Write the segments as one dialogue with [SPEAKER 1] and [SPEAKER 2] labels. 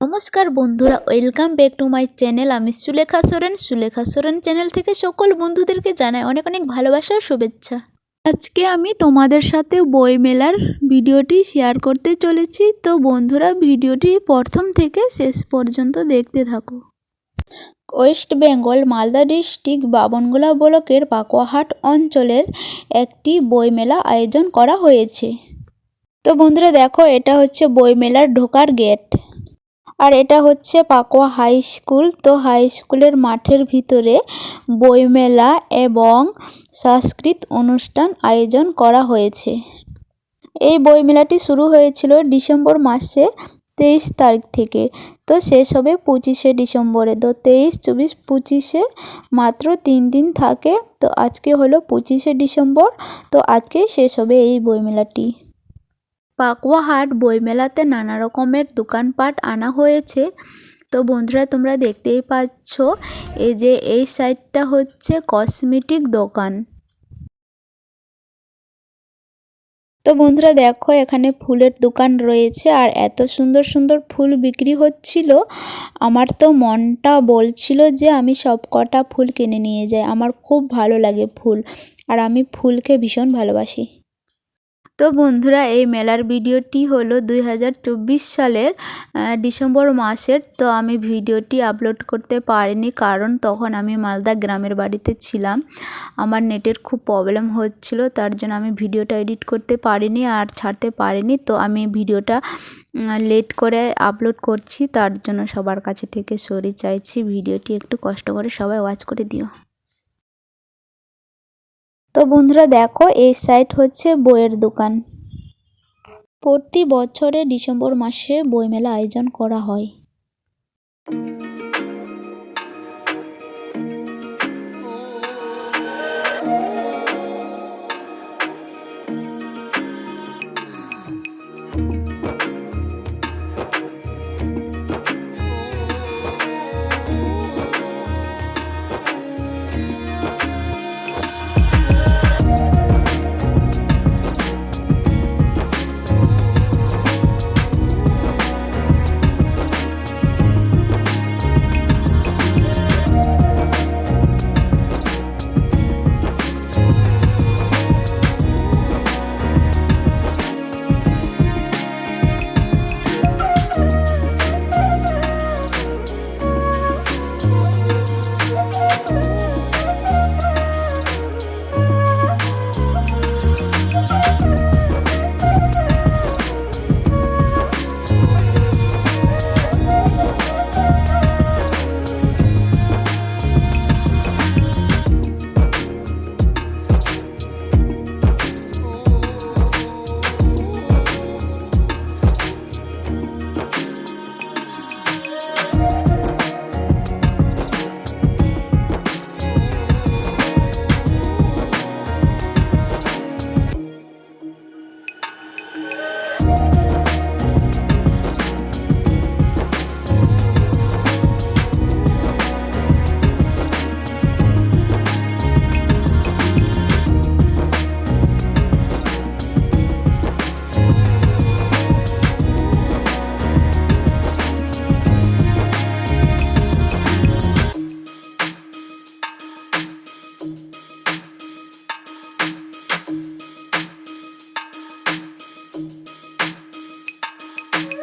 [SPEAKER 1] নমস্কার বন্ধুরা welcome back to my channel আমি সুলেখা সোরেন। সুলেখা সোরেন চ্যানেল থেকে সকল বন্ধুদেরকে জানাই অনেক অনেক ভালোবাসা শুভেচ্ছা। আজকে আমি তোমাদের সাথে বই মেলার ভিডিওটি শেয়ার করতে চলেছি। তো বন্ধুরা, ভিডিওটি প্রথম থেকে শেষ পর্যন্ত দেখতে থাকো। ওয়েস্ট বেঙ্গল, মালদা ডিস্ট্রিক্ট বাবনগোলা ব্লকের পাকুয়াহাট অঞ্চলের একটি বইমেলা আয়োজন করা হয়েছে। তো বন্ধুরা, দেখো, এটা হচ্ছে বইমেলার ঢোকার গেট আর এটা হচ্ছে পাকোয়া হাই স্কুল তো হাই স্কুলের মাঠের ভিতরে বইমেলা এবং সাংস্কৃত অনুষ্ঠান আয়োজন করা হয়েছে। এই বইমেলাটি শুরু হয়েছিল ডিসেম্বর মাসে তেইশ তারিখ থেকে, তো শেষ হবে পঁচিশে ডিসেম্বরে, তো তেইশ, চব্বিশ, পঁচিশে মাত্র তিন দিন থাকে, তো আজকে হলো পঁচিশে ডিসেম্বর, তো আজকেই শেষ হবে এই বইমেলাটি। পাকুয়াহাট বইমেলাতে নানা রকমের দোকানপাট আনা হয়েছে। তো বন্ধুরা, তোমরা দেখতেই পাচ্ছ এই যে এই সাইডটা হচ্ছে কসমেটিক দোকান। তো বন্ধুরা, দেখো এখানে ফুলের দোকান রয়েছে আর এত সুন্দর সুন্দর ফুল বিক্রি হচ্ছিল। আমার তো মনটা বলছিল যে আমি সব কটা ফুল কিনে নিয়ে যাই। আমার খুব ভালো লাগে ফুল আর আমি ফুলকে ভীষণ ভালোবাসি। তো বন্ধুরা, এই মেলার ভিডিওটি হলো দুই হাজার চব্বিশ সালের ডিসেম্বর মাসের। তো আমি ভিডিওটি আপলোড করতে পারিনি কারণ তখন আমি মালদা গ্রামের বাড়িতে ছিলাম। আমার নেটের খুব প্রবলেম হচ্ছিল, তার জন্য আমি ভিডিওটা এডিট করতে পারিনি আর ছাড়তে পারিনি। তো আমি ভিডিওটা লেট করে আপলোড করছি, তার জন্য সবার কাছে থেকে সরি চাইছি। ভিডিওটি একটু কষ্ট করে সবাই ওয়াচ করে দিও। তো বন্ধুরা দেখো, এই সাইট হচ্ছে বইয়ের দোকান। প্রতি বছরে ডিসেম্বর মাসে বইমেলা আয়োজন করা হয়।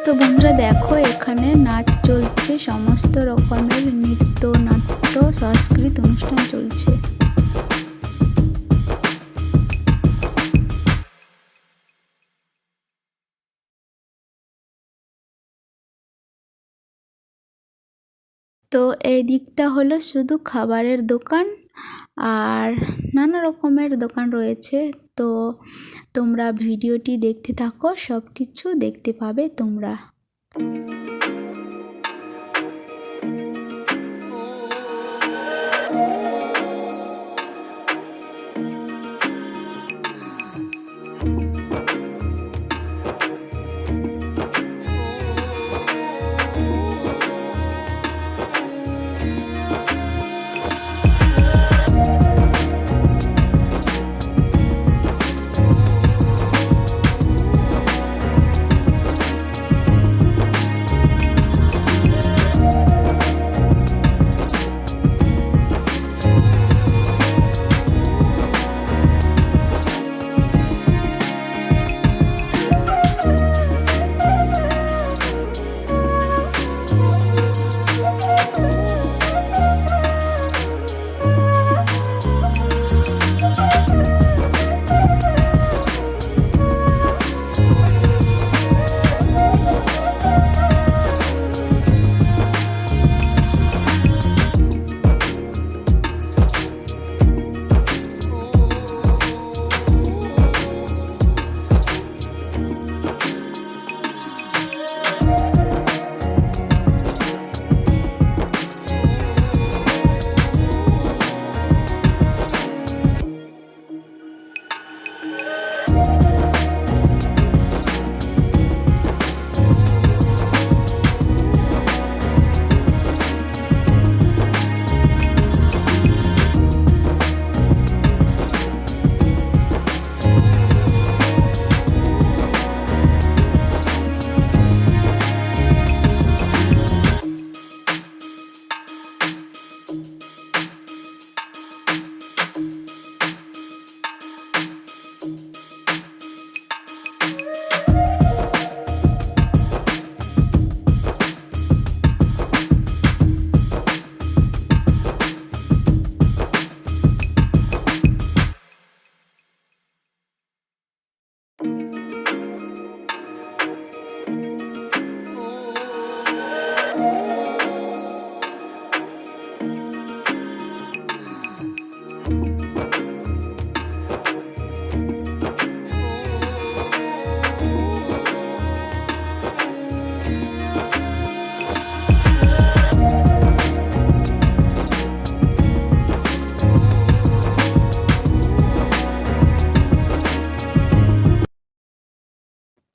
[SPEAKER 1] তো বন্ধুরা দেখো, এখানে নাচ চলছে, সমস্ত রকমের নৃত্য, নাট্য, সংস্কৃত অনুষ্ঠান চলছে। তো এই দিকটা হলো শুধু খাবারের দোকান আর নানা রকমের দোকান রয়েছে। তো তোমরা ভিডিওটি দেখতে থাকো সব কিছু দেখতে পাবে তোমরা।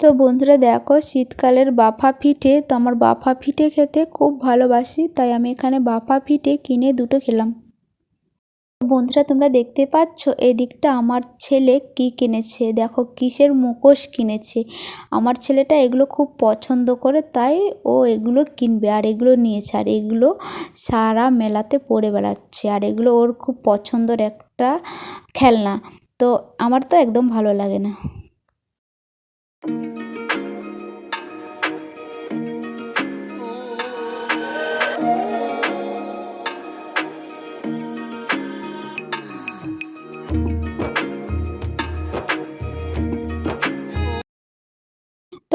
[SPEAKER 1] বন্ধুরা দেখো, শীতকালের বাফা পিঠে, তো আমার বাফা পিঠে খেতে খুব ভালোবাসি, তাই আমি এখানে বাফা পিঠে কিনে দুটো খেলাম। বন্ধুরা তোমরা দেখতে পাচ্ছ, এদিকটা আমার ছেলে কি কিনেছে? দেখো, কিসের মুখোশ কিনেছে? আমার ছেলেটা এগুলো খুব পছন্দ করে, তাই ও এগুলো কিনবে, আর এগুলো নিয়েছে, আর এগুলো সারা মেলাতে পরে বেড়াচ্ছে, আর এগুলো ওর খুব পছন্দের একটা খেলনা। তো আমার তো একদম ভালো লাগে না।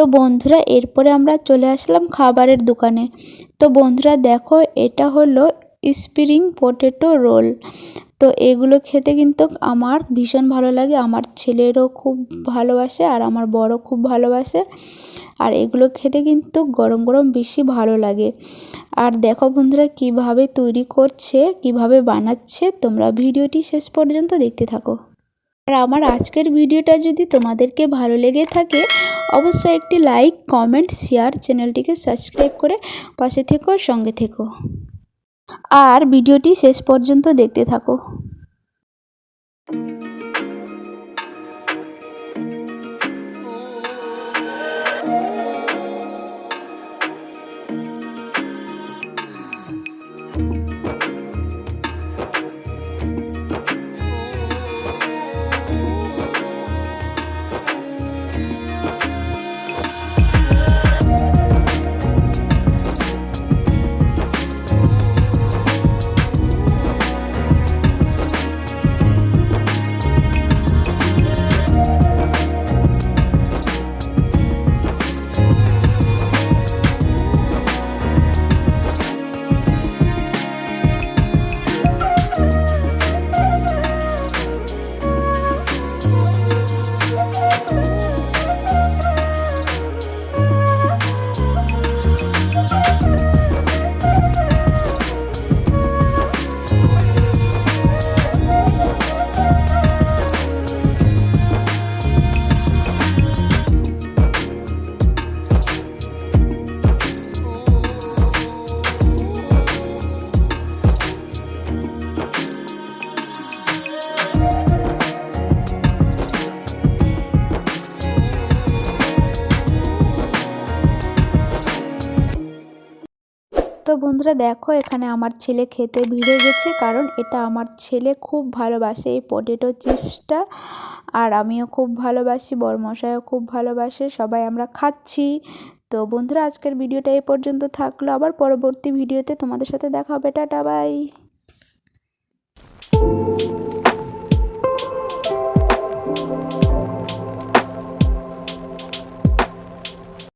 [SPEAKER 1] বন্ধুরা, এরপরে আমরা চলে আসলাম খাবারের দোকানে। তো বন্ধুরা, দেখো, এটা হলো স্প্রিং পটেটো রোল। তো এগুলো খেতে কিন্তু আমার ভীষণ ভালো লাগে। আমার ছেলেরও খুব ভালোবাসে আর আমার বড় খুব ভালোবাসে। আর এগুলো খেতে কিন্তু গরম গরম বেশি ভালো লাগে। আর দেখো বন্ধুরা, কীভাবে তৈরি করছে, কীভাবে বানাচ্ছে, তোমরা ভিডিওটি শেষ পর্যন্ত দেখতে থাকো। আর আমার আজকের ভিডিওটা যদি তোমাদেরকে ভালো লেগে থাকে, অবশ্যই একটি লাইক, কমেন্ট, শেয়ার চ্যানেলটিকে সাবস্ক্রাইব করে পাশে থেকো, সঙ্গে থেকো। আর ভিডিওটি শেষ পর্যন্ত দেখতে থাকো। বন্ধুরা দেখো, এখানে আমার ছেলে খেতে ভিড়ে গেছে, কারণ এটা আমার ছেলে খুব ভালোবাসে এই পটেটো চিপসটা আর আমিও খুব ভালোবাসি, বরমশাইও খুব ভালোবাসে, সবাই আমরা খাচ্ছি। তো বন্ধুরা, আজকের ভিডিওটা এই পর্যন্ত থাকল। আবার পরবর্তী ভিডিওতে তোমাদের সাথে দেখা হবে। Tata, bye.